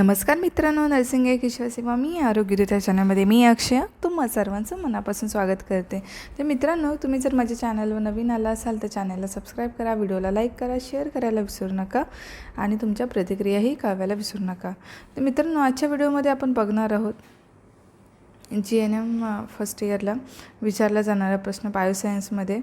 नमस्कार मित्रांनो नर्सिंग एक सेवा. मी आरोग्यरित्या चॅनलमध्ये मी अक्षय. तुम्हा सर्वांचं मनापासून स्वागत करते. तर मित्रांनो तुम्ही जर माझ्या चॅनलवर नवीन आला असाल तर चॅनलला सबस्क्राईब करा व्हिडिओला लाईक करा शेअर करायला विसरू नका आणि तुमच्या प्रतिक्रियाही कळवायला विसरू नका. तर मित्रांनो आजच्या व्हिडिओमध्ये आपण बघणार आहोत जी एन एम फर्स्ट इयरला विचारला जाणारा प्रश्न बायोसायन्समध्ये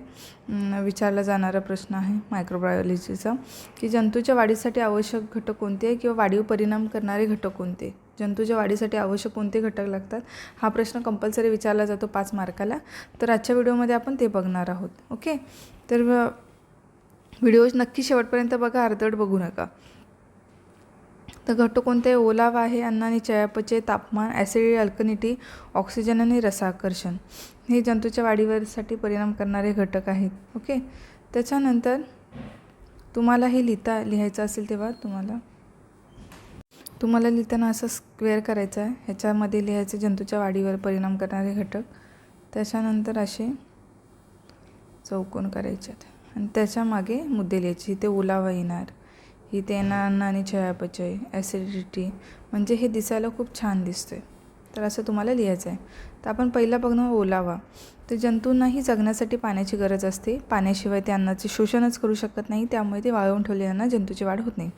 विचारला जाणारा प्रश्न आहे मायक्रोबायोलॉजीचा की जंतूच्या वाढीसाठी आवश्यक घटक कोणते किंवा वाढीव परिणाम करणारे घटक कोणते जंतूच्या वाढीसाठी आवश्यक कोणते घटक लागतात? हा प्रश्न कंपल्सरी विचारला जातो पाच मार्काला. तर आजच्या व्हिडिओमध्ये आपण ते बघणार आहोत. ओके? तर व्हिडिओ नक्की शेवटपर्यंत बघा अर्धवट बघू नका. तर घटक कोणते ओलावा आहे? अन्न आणि चयापचय तापमान ॲसिडी अल्कनिटी ऑक्सिजन आणि रसाकर्षण. हे जंतूच्या वाढीवरसाठी परिणाम करणारे घटक आहेत. ओके? त्याच्यानंतर तुम्हाला हे लिहिता लिहायचं असेल तेव्हा तुम्हाला तुम्हाला लिहिताना असं स्क्वेअर करायचं आहे. ह्याच्यामध्ये लिहायचं जंतूच्या वाढीवर परिणाम करणारे घटक. त्याच्यानंतर असे चौकोन करायचे आहेत. आणि त्याच्यामागे मुद्दे लिहायचे. इथे ओलावा येणार. ही ते अन्न आणि चयापचय ॲसिडिटी म्हणजे हे दिसायला खूप छान दिसतंय. तर असं तुम्हाला लिहायचं आहे तर आपण पहिला बघणं ओलावा. तर जंतूंनाही जगण्यासाठी पाण्याची गरज असते. पाण्याशिवाय ते अन्नाचे शोषणच करू शकत नाही. त्यामुळे ते वाळवून ठेवलेल्यांना जंतूची वाढ होत नाही.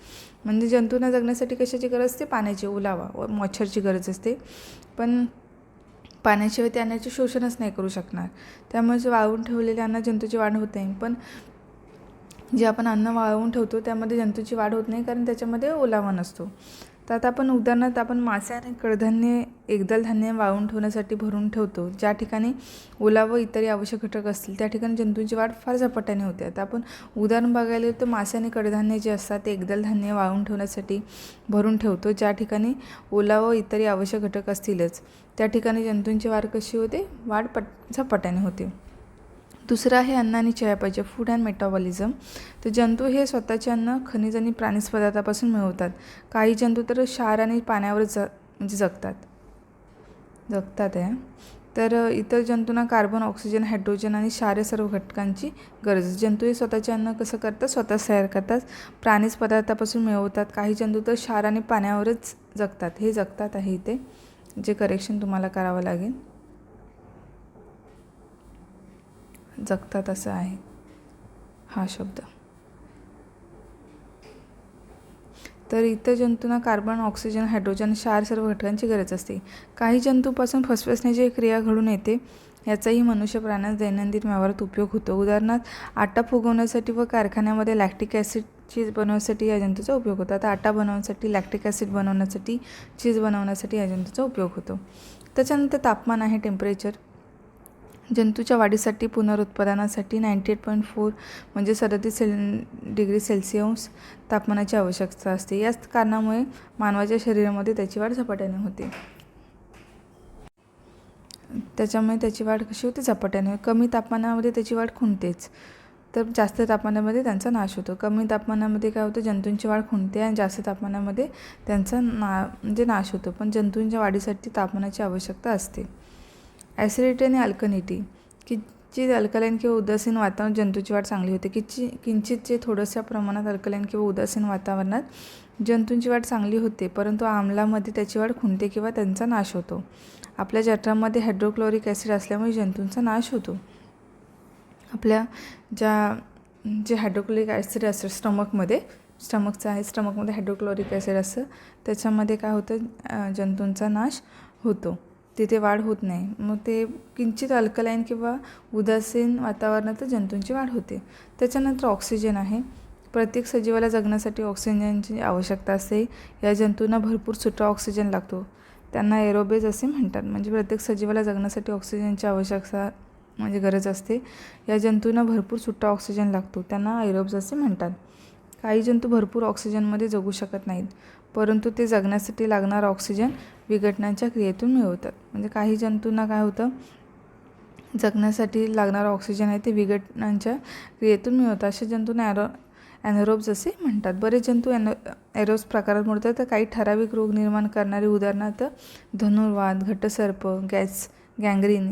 म्हणजे जंतूंना जगण्यासाठी कशाची गरज असते? पाण्याची ओलावा. व मच्छरची गरज असते. पण पाण्याशिवाय ते अन्नाचे शोषणच नाही करू शकणार. त्यामुळे वाळवून ठेवलेल्या अन्ना जंतूची वाढ होत नाही. पण जे आपण अन्न वाळवून ठेवतो त्यामध्ये जंतूची वाढ होत नाही कारण त्याच्यामध्ये ओलावा नसतो. तर आता आपण उदाहरणार्थ आपण मासे आणि कडधान्य एकदल धान्य वाळवून ठेवण्यासाठी भरून ठेवतो. ज्या ठिकाणी ओलावं इतर आवश्यक घटक असतील त्या ठिकाणी जंतूंची वाढ फार झपाट्याने होते. आता आपण उदाहरण बघायला गेलं तर मासे आणि कडधान्य जे असतात ते एकदल धान्य वाळवून ठेवण्यासाठी भरून ठेवतो. ज्या ठिकाणी ओलावं इतर आवश्यक घटक असतीलच त्या ठिकाणी जंतूंची वाढ कशी होते? वाढ पट झपाट्याने होते. दुसरं आहे अन्न आणि चयापचय फूड अँड मेटाबॉलिझम तर जंतू हे स्वतःचे अन्न खनिज आणि प्राणीज पदार्थापासून मिळवतात. काही जंतू तर क्षार आणि पाण्यावर ज म्हणजे जगतात. जगतात आहे तर इतर जंतूंना कार्बन ऑक्सिजन हायड्रोजन आणि क्षार सर्व घटकांची गरज जंतू हे स्वतःचे अन्न कसं करतात? स्वतःच तयार करतात. प्राणीज पदार्थापासून मिळवतात. काही जंतू तर क्षार आणि पाण्यावरच जगतात. हे जगतात आहे इथे. जे करेक्शन तुम्हाला करावं लागेल. जगतात असं आहे. हा शब्द. तर इतर जंतूंना कार्बन ऑक्सिजन हायड्रोजन क्षार सर्व घटकांची गरज असते. काही जंतूपासून फसफसण्याची क्रिया घडून येते याचाही मनुष्य प्राण्यास दैनंदिन व्यवहारात उपयोग होतो. उदाहरणार्थ आटा फुगवण्यासाठी व कारखान्यामध्ये लॅक्टिक ॲसिड चीज बनवण्यासाठी या जंतूचा उपयोग होतो. आता आटा बनवण्यासाठी लॅक्टिक ॲसिड बनवण्यासाठी चीज बनवण्यासाठी या जंतूचा उपयोग होतो. त्याच्यानंतर तापमान आहे टेम्परेचर जंतूच्या वाढीसाठी पुनरुत्पादनासाठी नाईंटी एट पॉईंट फोर म्हणजे सदतीस सेल डिग्री सेल्सिअस तापमानाची आवश्यकता असते. याच कारणामुळे मानवाच्या शरीरामध्ये त्याची वाढ झपाट्याने होते. त्याच्यामुळे त्याची वाढ कशी होते? झपाट्याने. कमी तापमानामध्ये त्याची वाढ खुंटतेच तर जास्त तापमानामध्ये त्यांचा नाश होतो. कमी तापमानामध्ये काय होतं? जंतूंची वाढ खुंटते आणि जास्त तापमानामध्ये त्यांचा ना म्हणजे नाश होतो. पण जंतूंच्या वाढीसाठी तापमानाची आवश्यकता असते. ॲसिडिटी आणि अल्कनिटी. किंचित अल्कलाईन किंवा उदासीन वातावरण जंतूची वाढ चांगली होते. किंचि किंचित जे थोड्याशा प्रमाणात अल्कलाईन किंवा उदासीन वातावरणात जंतूंची वाढ चांगली होते परंतु आम्लामध्ये त्याची वाढ खुंटते किंवा त्यांचा नाश होतो. आपल्या जठरामध्ये हायड्रोक्लोरिक ॲसिड असल्यामुळे जंतूंचा नाश होतो. आपल्या ज्या जे हायड्रोक्लोरिक ॲसिड असतं स्टमकमध्ये स्टमकचं आहे स्टमकमध्ये हायड्रोक्लोरिक ॲसिड असतं त्याच्यामध्ये काय होतं जंतूंचा नाश होतो. तिथे वाढ होत नाही. मग ते किंचित अल्कलाईन किंवा उदासीन वातावरणात जंतूंची वाढ होते. त्याच्यानंतर ऑक्सिजन आहे. प्रत्येक सजीवाला जगण्यासाठी ऑक्सिजनची आवश्यकता असते. या जंतूंना भरपूर सुटा ऑक्सिजन लागतो. त्यांना एरोबेज असे म्हणतात. म्हणजे प्रत्येक सजीवाला जगण्यासाठी ऑक्सिजनची आवश्यकता म्हणजे गरज असते. या जंतूंना भरपूर सुट्टा ऑक्सिजन लागतो. त्यांना एरोब्स असे म्हणतात. काही जंतू भरपूर ऑक्सिजनमध्ये जगू शकत नाहीत. परंतु ते जगण्यासाठी लागणारा ऑक्सिजन विघटनांच्या क्रियेतून मिळवतात. म्हणजे काही जंतूंना काय होतं? जगण्यासाठी लागणारा ऑक्सिजन आहे ते विघटनांच्या क्रियेतून मिळवतात असे जंतूंना ॲरो ॲनरोब्स असे म्हणतात. बरेच जंतू ॲनो ॲरोब्स प्रकारात मोडतात. तर काही ठराविक रोग निर्माण करणारे उदाहरणार्थ धनुर्वाद घट्टसर्प गॅस गँग्रीन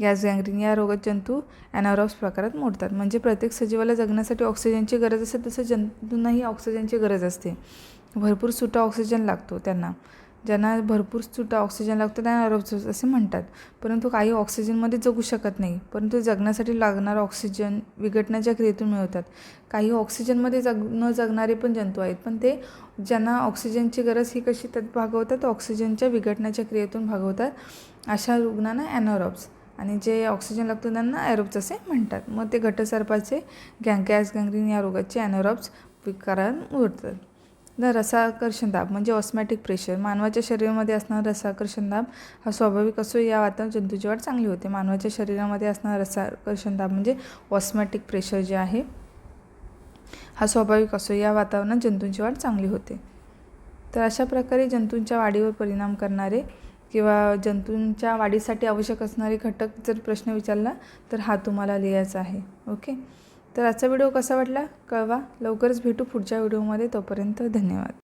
गॅस गँग्रीन या रोगात जंतू ॲनारॉब्स प्रकारात मोडतात. म्हणजे प्रत्येक सजीवाला जगण्यासाठी ऑक्सिजनची गरज असते. तसं जंतूंनाही ऑक्सिजनची गरज असते. भरपूर सुटा ऑक्सिजन लागतो त्यांना. ज्यांना भरपूर सुटा ऑक्सिजन लागतो त्यांना एरोब्स असे म्हणतात. परंतु काही ऑक्सिजनमध्ये जगू शकत नाही. परंतु जगण्यासाठी लागणारा ऑक्सिजन विघटनाच्या क्रियेतून मिळवतात. काही ऑक्सिजनमध्ये जग न जगणारे पण जंतू आहेत. पण ते ज्यांना ऑक्सिजनची गरज ही कशी त्यात भागवतात? ऑक्सिजनच्या विघटनाच्या क्रियेतून भागवतात. अशा रुग्णांना ॲनोरॉब्स आणि जे ऑक्सिजन लागतो त्यांना ॲरोब्स असे म्हणतात. मग ते घटसर्पाचे गँगॅस गँग्रीन या रोगाचे ॲनोरॉब्स विकारान उरतात द रसाकर्षण दाब म्हणजे ऑस्मॅटिक प्रेशर मानवाच्या शरीरामध्ये असणारा रसाकर्षण दाब हा स्वाभाविक असो या वातावरण जंतूची वाढ चांगली होते. मानवाच्या शरीरामध्ये असणारा रसाकर्षण दाब म्हणजे ऑस्मॅटिक प्रेशर जे आहे हा स्वाभाविक असो या वातावरणात जंतूंची वाढ चांगली होते. तर अशा प्रकारे जंतूंच्या वाढीवर परिणाम करणारे किंवा जंतूंच्या वाढीसाठी आवश्यक असणारे घटक जर प्रश्न विचारला तर हा तुम्हाला लिहायचा आहे. ओके तर आजचा व्हिडिओ कसा वाटला? कळवा. लवकरच भेटू पुढच्या व्हिडिओमध्ये. तोपर्यंत धन्यवाद.